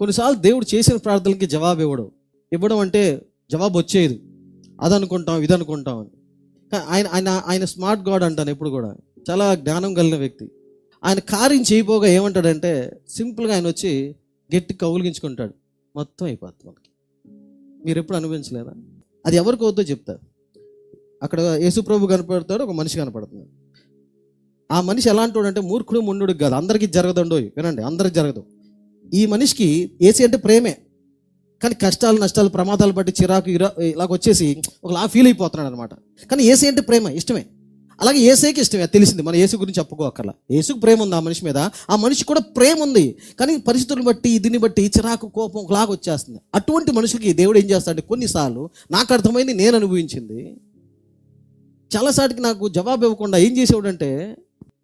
కొన్నిసార్లు దేవుడు చేసిన ప్రార్థనలకి జవాబు ఇవ్వడు. ఇవ్వడం అంటే జవాబు వచ్చేది అది అనుకుంటాం ఇది అనుకుంటాం అని ఆయన ఆయన ఆయన స్మార్ట్ గాడ్ అంటాను ఎప్పుడు కూడా. చాలా జ్ఞానం కలిగిన వ్యక్తి. ఆయన కార్యం చేయబోగా ఏమంటాడంటే సింపుల్గా ఆయన వచ్చి గట్టి కౌలిగించుకుంటాడు మొత్తం అయిపోతుంది మనకి. మీరు ఎప్పుడు అనుభవించలేదా? అది ఎవరికి వద్దో చెప్తారు అక్కడ యేసుప్రభు కనపడతాడు ఒక మనిషి కనపడుతున్నాడు ఆ మనిషి ఎలాంటి అంటే మూర్ఖుడు ముండు కాదు. అందరికీ జరగదండోయ్. వినండి అందరికి జరగదు. ఈ మనిషికి ఏసీ అంటే ప్రేమే. కానీ కష్టాలు నష్టాలు ప్రమాదాలు బట్టి చిరాకు ఇరా ఇలాగ వచ్చేసి ఒకలా ఫీల్ అయిపోతున్నాడు అనమాట కానీ ఏసీ అంటే ప్రేమ ఇష్టమే. అలాగే ఏసైకి ఇష్టమే తెలిసింది. మన ఏసు గురించి చెప్పుకోకర్లా. ఏసుకు ప్రేమ ఉంది ఆ మనిషి మీద. ఆ మనిషి కూడా ప్రేమ ఉంది. కానీ పరిస్థితులను బట్టి దీన్ని బట్టి చిరాకు కోపం ఒకలాగా వచ్చేస్తుంది. అటువంటి మనుషులకి దేవుడు ఏం చేస్తాడు? కొన్నిసార్లు నాకు అర్థమైంది నేను అనుభవించింది. చాలాసాటికి నాకు జవాబు ఇవ్వకుండా ఏం చేసేవాడంటే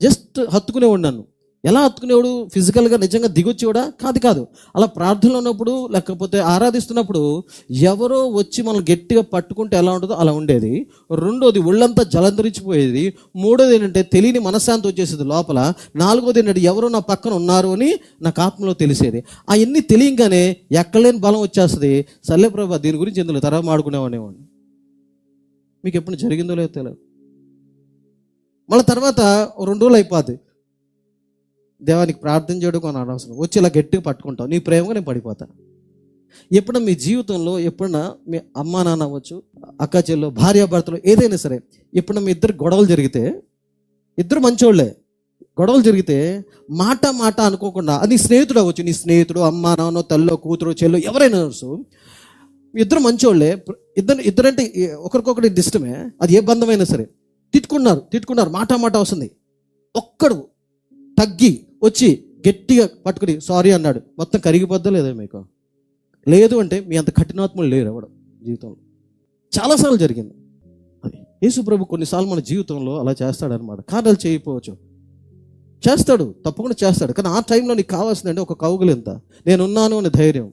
జస్ట్ హత్తుకునే ఉన్నాను ఎలా హత్తుకునేవాడు ఫిజికల్గా నిజంగా దిగొచ్చేవాడా? కాదు కాదు. అలా ప్రార్థనలో ఉన్నప్పుడు లేకపోతే ఆరాధిస్తున్నప్పుడు ఎవరో వచ్చి మనం గట్టిగా పట్టుకుంటే ఎలా ఉంటుందో అలా ఉండేది. రెండోది ఒళ్ళంతా జలంధరించిపోయేది మూడోది ఏంటంటే తెలియని మనశ్శాంతి వచ్చేసేది లోపల. నాలుగోది ఏంటంటే ఎవరో నా పక్కన ఉన్నారు అని నాకు ఆత్మలో తెలిసేది. అవన్నీ తెలియగానే ఎక్కడలేని బలం వచ్చేస్తుంది. సర్లే ప్రభా దీని గురించి ఎందుకు తర్వాత మాడుకునేవాడిని మీకు ఎప్పుడు జరిగిందో లేదో తెలియదు. మళ్ళీ తర్వాత రెండు రోజులు అయిపోద్ది. దేవానికి ప్రార్థన చేయడం కొన్ని అనవసరం. వచ్చి ఇలా గట్టిగా పట్టుకుంటావు. నీ ప్రేమగా నేను పడిపోతా ఎప్పుడన్నా మీ జీవితంలో ఎప్పుడన్నా మీ అమ్మా నాన్న అవ్వచ్చు అక్క చెల్లు భార్యాభర్తలు ఏదైనా సరే ఎప్పుడన్నా మీ ఇద్దరు గొడవలు జరిగితే ఇద్దరు మంచోళ్ళే గొడవలు జరిగితే మాట మాట అనుకోకుండా అది నీ స్నేహితుడు అవ్వచ్చు నీ స్నేహితుడు అమ్మ నాన్న తల్లో కూతురు చెల్లు ఎవరైనా ఇద్దరు మంచోళ్ళే ఇద్దరు ఇద్దరంటే ఒకరికొకటి ఇష్టమే అది ఏ బంధమైనా సరే తిట్టుకున్నారు తిట్టుకున్నారు మాట మాట వస్తుంది. ఒక్కడు తగ్గి వచ్చి గట్టిగా పట్టుకుని సారీ అన్నాడు. మొత్తం కరిగిపోద్దా లేదా మీకు? లేదు అంటే మీ అంత కఠినాత్ములు లేరు ఎవడు జీవితంలో. చాలాసార్లు జరిగింది. అది యేసు ప్రభు కొన్నిసార్లు మన జీవితంలో అలా చేస్తాడనమాట కారణాలు చేయకపోవచ్చు. చేస్తాడు తప్పకుండా చేస్తాడు. కానీ ఆ టైంలో నీకు కావాల్సిందంటే ఒక కౌగులు ఎంత? నేనున్నాను అనే ధైర్యం.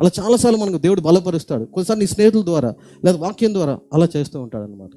అలా చాలాసార్లు మనకు దేవుడు బలపరుస్తాడు. కొన్నిసార్లు నీ స్నేహితుల ద్వారా లేదా వాక్యం ద్వారా అలా చేస్తూ ఉంటాడు అనమాట